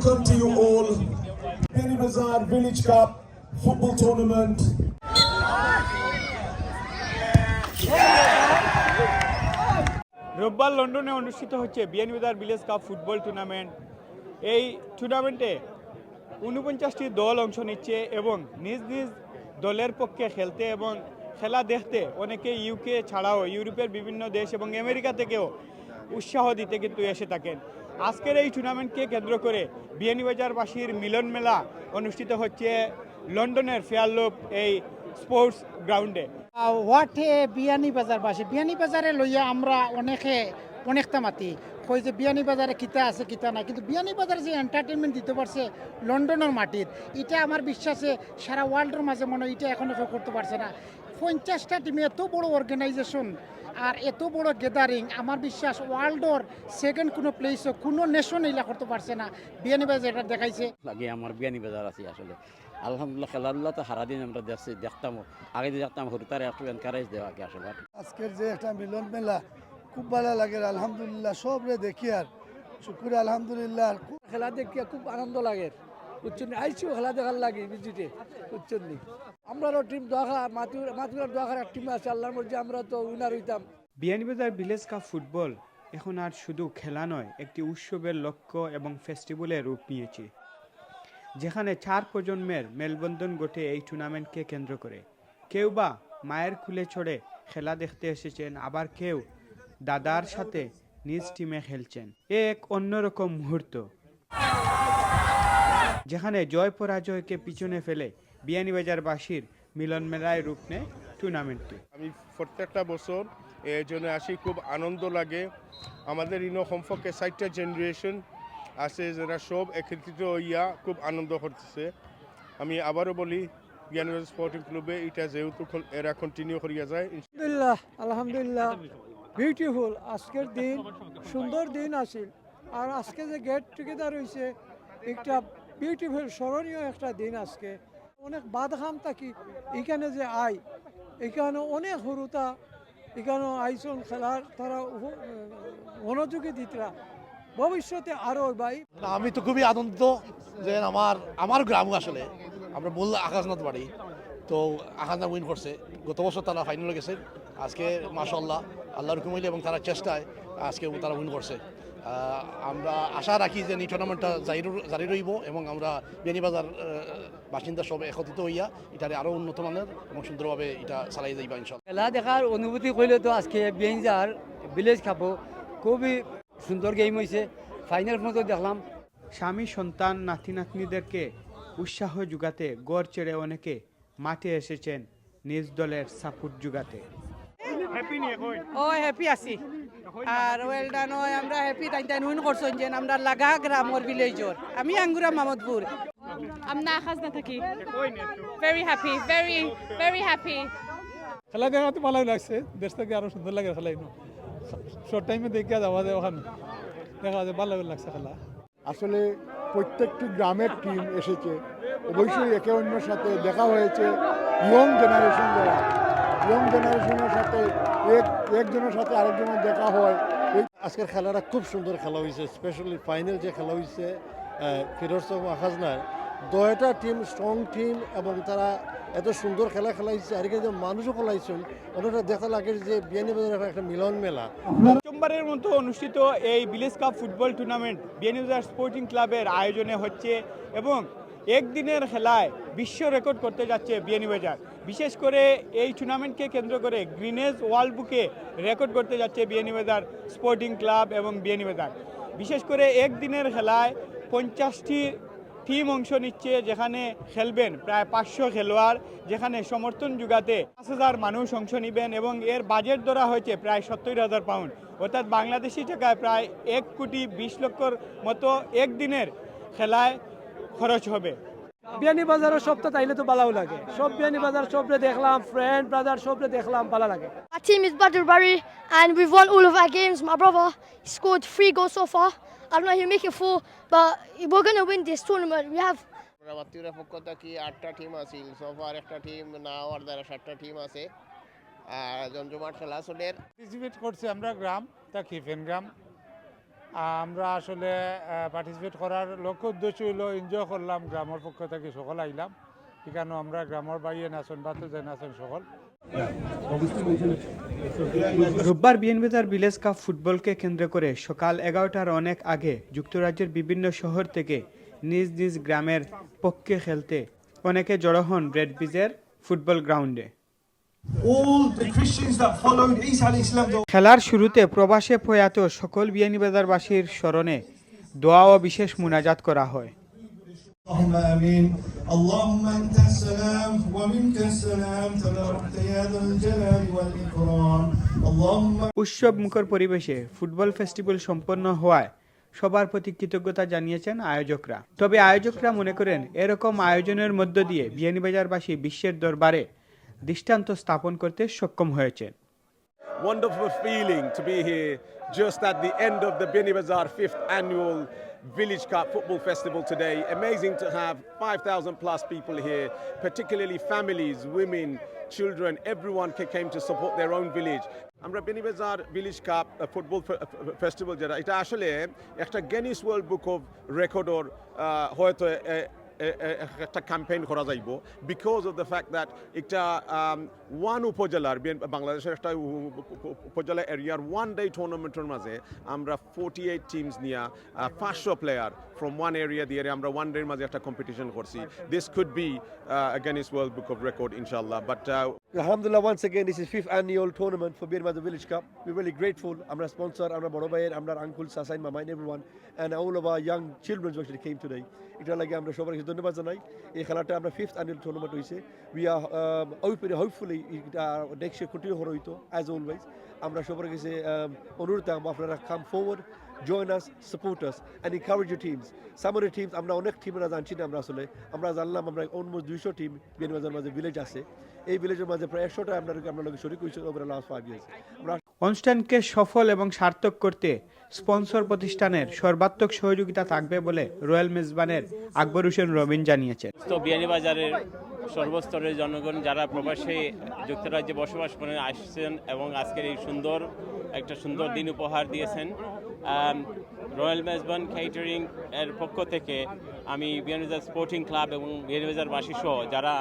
welcome to you all. Penny Bazaar Village Cup football tournament. রোববার লন্ডনে অনুষ্ঠিত হচ্ছে বিএনবিদার ভিলেজ কাপ ফুটবল টুর্নামেন্ট এই টুর্নামেন্টে উনপঞ্চাশটি দল অংশ নিচ্ছে এবং নিজ নিজ দলের পক্ষে খেলতে এবং খেলা দেখতে অনেকে ইউকে ছাড়াও ইউরোপের বিভিন্ন দেশ এবং আমেরিকা থেকেও উৎসাহ দিতে কিন্তু এসে থাকেন আজকের এই টুর্নামেন্টকে কেন্দ্র করে বিয়ানীবাজারবাসীর মিলন মেলা অনুষ্ঠিত হচ্ছে লন্ডনের ফেয়ারলোপ এই স্পোর্টস গ্রাউন্ডে। হোয়াটে বিয়ানি বাজার বাসে বিয়ানি বাজারে লইয়া আমরা অনেকে অনেকটা মাতি। কই যে বিয়ানি বাজারে কিতা আছে, কিতা নাই। কিন্তু বিয়ানি বাজারে যে এন্টারটেনমেন্ট দিতে পারছে লন্ডনের মাটির এটা আমার বিশ্বাসে সারা ওয়ার্ল্ডের মাঝে মনে হয় এটা এখনও কেউ করতে পারছে না। পঞ্চাশটা টিমে এত বড় অর্গানাইজেশন আর এত বড় গ্যাদারিং আমার বিশ্বাস ওয়ার্ল্ডর সেকেন্ড কোনো প্লেসও কোনো নেশন এইলা করতে পারছে না। বিয়ানি বাজার এটা দেখাইছে। লাগে আমার বিয়ানি বাজার আছে আসলে। আলহামদুলিল্লাহ খেলাধুলা তো সারাদিন আমরা দেখছি দেখতাম। আগে দেখতাম হরতারে একটু এনকারেজ দেওয়া কি আসলে। আজকের যে একটা মিলন মেলা খুব ভালো লাগে আলহামদুলিল্লাহ সবরে দেখি আর। শুকুর আলহামদুলিল্লাহ খুব খেলা দেখিয়া খুব আনন্দ লাগে। উচ্চনি আইসিও খেলা দেখার লাগে বিজিটে উচ্চনি আমরাও টিম দোয়া মাতুর মাতুরার দোয়াখার এক টিম আছে, আল্লাহর মর্জি আমরা তো উইনার হইতাম। বিয়ানীবাজার ভিলেজ কাপ ফুটবল, এখন আর শুধু খেলা নয়, একটি উৎসবের লক্ষ্য এবং ফেস্টিভ্যালের রূপ নিয়েছে। যেখানে চার প্রজন্মের মেলবন্ধন ঘটে এই টুর্নামেন্টকে কেন্দ্র করে। কেউ বা মায়ের খুলে ছড়ে খেলা দেখতে এসেছেন, আবার কেউ দাদার সাথে নিজ টিমে খেলছেন। এ এক অন্যরকম মুহূর্ত। যেখানে জয় পরাজয়কে পিছনে ফেলে বিয়ানীবাজারবাসীর মিলন মেলায় রূপ নেয় টুর্নামেন্টটি। আমি প্রত্যেকটা বছর এর জন্য আসি খুব আনন্দ লাগে। আমাদের ইনো সম্পর্কে ষাটটা জেনারেশন আছে যারা সব একত্রিত হইয়া খুব আনন্দ করতেছে। আমি আবারও বলি জ্ঞানবাজ স্পোর্টিং ক্লাবে এটা যেহেতু এরা কন্টিনিউ করিয়া যায় আলহামদুলিল্লাহ আলহামদুলিল্লাহ। বিউটিফুল আজকের দিন সুন্দর দিন আছিল আর আজকে যে গেট টুগেদার হয়েছে একটা বিউটিফুল, স্মরণীয় একটা দিন আজকে। অনেক বাদখাম থাকি এখানে যে আই এখানে অনেক হরুতা, এখানে আইসন খেলার তারা মনোযোগী দিতরা। ভবিষ্যতে আরও ভাই। আমি তো খুবই আনন্দিত যে আমার আমার গ্রাম আসলে, আমরা বললে আকাশনাথ বাড়ি। তো আকাশনাথ উইন করছে। গত বছর তারা ফাইনালে গেছে। আজকে মাশাল্লাহ আল্লাহর রকম হইলে এবং তারা চেষ্টায় আজকে তারা উইন করছে। আমরা আশা রাখি যে এই টুর্নামেন্টটা জারি র- জারি রইব এবং আমরা বিয়ানীবাজার বাসিন্দা সব একত্রিত হইয়া এটারে আরও উন্নত মানের এবং সুন্দরভাবে এটা চালাই যাইবা ইনশাল্লাহ খেলা দেখার অনুভূতি করলে তো আজকে বেঞ্জার ভিলেজ খাব। খুবই সুন্দর গেম হয়েছে ফাইনাল মতো দেখলাম। স্বামী সন্তান নাতি নাতনিদেরকে উৎসাহ যোগাতে গড় চেড়ে অনেকে মাঠে এসেছেন নিজ দলের সাপোর্ট যোগাতে। ও হ্যাপি আছি। আর ওয়েল ডান হয় আমরা হ্যাপি তাই তাই নুন করছেন যে আমরা লাগা গ্রামর ভিলেজর আমি Angura Mamdapur. I'm not Haznataki. Very happy, very, very happy. খেলা দেখা তো ভালো লাগছে। দেশ থেকে আরও সুন্দর লাগে খেলা শর্ট টাইমে দেখে যাওয়া যায় ওখানে। দেখা যায় ভালো লাগছে খেলা। আসলে প্রত্যেকটি গ্রামের টিম এসেছে। অবশ্যই একে অন্যের সাথে দেখা হয়েছে। ইয়ং জেনারেশন যারা। ইয়ং জেনারেশনের সাথে এক একজনের সাথে আরেকজনের দেখা হয়। এই আজকের খেলাটা খুব সুন্দর খেলা হয়েছে স্পেশালি ফাইনাল যে খেলা হয়েছে ফিরোজ আখাজনার দয়টা টিম স্ট্রং টিম এবং তারা এত সুন্দর খেলা খেলাইছে আর এখানে যে মানুষও খেলাইছেন ওনারা দেখা লাগে যে বিয়ানীবাজারের একটা মিলন মেলা। প্রথমবারের মতো অনুষ্ঠিত এই village cup football tournament Beanibazar sporting ক্লাবের আয়োজনে হচ্ছে এবং একদিনের খেলায় বিশ্ব রেকর্ড করতে যাচ্ছে বিয়ানীবাজার বিশেষ করে এই টুর্নামেন্টকে কেন্দ্র করে গ্রিনেজ ওয়ার্ল্ড বুকে রেকর্ড করতে যাচ্ছে বিয়ানীবাজার স্পোর্টিং ক্লাব এবং বিয়ানীবাজার বিশেষ করে একদিনের খেলায় পঞ্চাশটি টিম অংশ নিচ্ছে, যেখানে খেলবেন প্রায় পাঁচশো খেলোয়াড়, যেখানে সমর্থন যুগাতে পাঁচ হাজার মানুষ অংশ নেবেন এবং এর বাজেট ধরা হয়েছে প্রায় সত্তর হাজার পাউন্ড অর্থাৎ বাংলাদেশি টাকায় প্রায় এক কোটি বিশ লক্ষর মতো একদিনের খেলায় খরচ হবে। বিয়ানি বাজারও সব তো তাইলে তো ভালো লাগে। সব বিয়ানি বাজার সবরে দেখলাম ফ্রেন্ড ব্রাদার সবরে দেখলাম ভালো লাগে। আর টিম ইজ বাদুর বাড়ি and we won all of a games মা ব্রাভা score free go so far আর না হি মেক এ ফো বা ই বগন এ win this tournament we have আটটা টিম আছে সো ফার একটা টিম না আর দ্বারা সাতটা টিম আছে আর জঞ্জু মার্শাল আসলের পার্টিসিপেট আমরা গ্রাম তা কিফেন গ্রাম আমরা আসলে পার্টিসিপেট করার লক্ষ্য উদ্দেশ্য হলো এনজয় করলাম গ্রামের পক্ষ থেকে সকল আইলাম। এখানে আমরা গ্রামের বাইরে নাচন বাতো যে নাচন সকল। রোববার বিএনবিদার ভিলেজ কাপ ফুটবলকে কেন্দ্র করে সকাল এগারোটার অনেক আগে যুক্তরাজ্যের বিভিন্ন শহর থেকে নিজ নিজ গ্রামের পক্ষে খেলতে অনেকে জড়ো হন রেড বিজের ফুটবল গ্রাউন্ডে খেলার শুরুতে প্রবাসে প্রয়াত সকল বিয়ানীবাজারবাসীর স্মরণে দোয়া ও বিশেষ মুনাজাত করা হয় اللهم امين اللهم انت السلام ومنك السلام تباركت يا ذا الجلال والاكرام اللهم উৎসব মুখর পরিবেশে ফুটবল ফেস্টিভ্যাল সম্পন্ন হওয়ায় সবার প্রতি কৃতজ্ঞতা জানিয়েছেন আয়োজকরা তবে আয়োজকরা মনে করেন এরকম আয়োজনের মধ্য দিয়ে বিয়ানীবাজারবাসী বিশ্বের দরবারে দৃষ্টান্ত স্থাপন করতে সক্ষম হয়েছেন wonderful feeling to be here just at the end of the Bini Bazaar fifth annual Village Cup Football Festival today. Amazing to have 5,000 plus people here, particularly families, women, children, everyone came to support their own village. আমরা বেনি বাজার village cup football festival যেটা এটা আসলে একটা গেনিস world book of রেকর্ডর হয়তো একটা campaign করা যাইব because of the fact that একটা ওয়ান উপজেলার বিএন- বাংলাদেশের একটা উ- উপ- উপজেলা এরিয়ার ওয়ান ডে টুর্নামেন্টের মাঝে আমরা ফোর্টি এইট টিমস নিয়ে পাঁচশো প্লেয়ার ফ্রম ওয়ান এরিয়া দিয়ে আমরা ওয়ান ডের মাঝে একটা কম্পিটিশন করছি this could be Guinness world book of record ইনশাল্লাহ but Alhamdulillah, once again, this is fifth annual tournament for Bir Mother Village Cup. We're really grateful. I'm a sponsor, I'm a Borobayer, I'm our uncle, Sasain, Mama, and everyone. And all of our young children who actually came today. এটা লাগে আমরা সবার কাছে ধন্যবাদ জানাই। এই খেলাটা আমরা ফিফথ অ্যানুয়াল টুর্নামেন্ট হয়েছে উই আর ওপেন হোপফুলি এটা নেক্সট ইয়ার কন্টিনিউ হওয়ার হইতো অ্যাজ অলওয়েজ আমরা সবার কাছে um, অনুরোধ থাকব আপনারা come forward us, and encourage your teams. Some of the teams, আমরা অনেক টিমের জানছি না আমরা আসলে। আমরা জানলাম আমরা অলমোস্ট দুইশো টিম বিয়ানবাজার মাঝে ভিলেজ আছে। এই ভিলেজের মাঝে প্রায় একশোটা আমরা আমরা লোক শরিক হয়েছে ওভার লাস্ট ফাইভ ইয়ার্স আমরা অনুষ্ঠানকে সফল এবং সার্থক করতে স্পন্সর প্রতিষ্ঠানের সর্বাত্মক সহযোগিতা থাকবে বলে রয়্যাল মেজবানের আকবর হোসেন রবিন জানিয়েছেন। তো বিয়ানীবাজারের সর্বস্তরের জনগণ যারা প্রবাসে যুক্তরাজ্যে বসবাস করে আসছেন এবং আজকের এই সুন্দর, একটা সুন্দর দিন উপহার দিয়েছেন রয়্যাল মেজবান কেটারিং এর পক্ষ থেকে আমি বিয়ানীবাজার স্পোর্টিং ক্লাব এবং বিয়ানীবাজারবাসী সহ যারা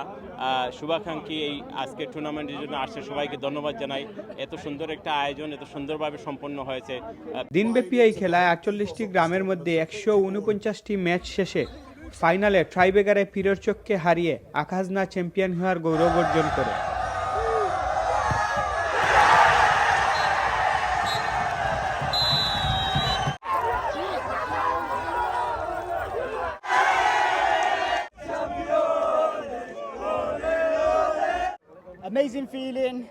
শুভাকাঙ্ক্ষী এই আজকের টুর্নামেন্টের জন্য আসছে, সবাইকে ধন্যবাদ জানাই। এত সুন্দর একটা আয়োজন, এত সুন্দরভাবে সম্পন্ন হয়েছে। দিনব্যাপী এই খেলায় আটচল্লিশটি গ্রামের মধ্যে একশো উনপঞ্চাশটি ম্যাচ শেষে ফাইনালে ট্রাইবেগারে পিরোরচককে হারিয়ে আকাশনা চ্যাম্পিয়ন হওয়ার গৌরব অর্জন করে। amazing feeling.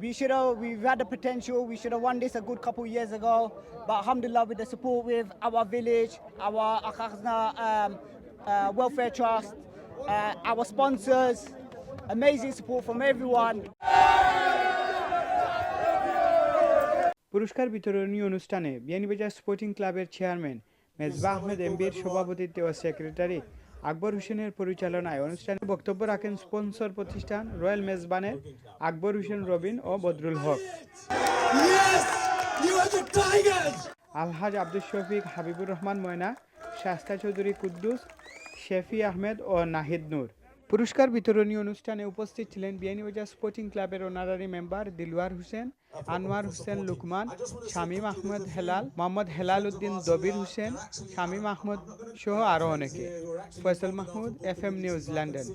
We should have, we've had the potential. We should have won this a good couple of years ago. But alhamdulillah, with the support with our village, our Akhazna um, uh, Welfare Trust, uh, our sponsors, amazing support from everyone. পুরস্কার বিতরণী অনুষ্ঠানে Beanibazar sporting ক্লাবের chairman Mezba Ahmed এমবির সভাপতিত্বে ও secretary আকবর হোসেনের পরিচালনায় অনুষ্ঠানে বক্তব্য রাখেন স্পন্সর প্রতিষ্ঠান রয়্যাল মেজবানের আকবর হোসেন রবিন ও বদরুল হক। আলহাজ আব্দুল শফিক হাবিবুর রহমান ময়না শাস্তা চৌধুরী কুদ্দুস শেফি আহমেদ ও নাহিদ নূর। পুরস্কার বিতরণী অনুষ্ঠানে উপস্থিত ছিলেন বিয়ানীবাজার স্পোর্টিং ক্লাবের অনারারি মেম্বার দিলওয়ার হোসেন, আনোয়ার হোসেন লুকমান, শামীম আহমদ হেলাল, মোহাম্মদ হেলাল উদ্দিন দবির হোসেন, শামীম আহমদ সহ আরও অনেকে। Faisal Mahmud F M news, London.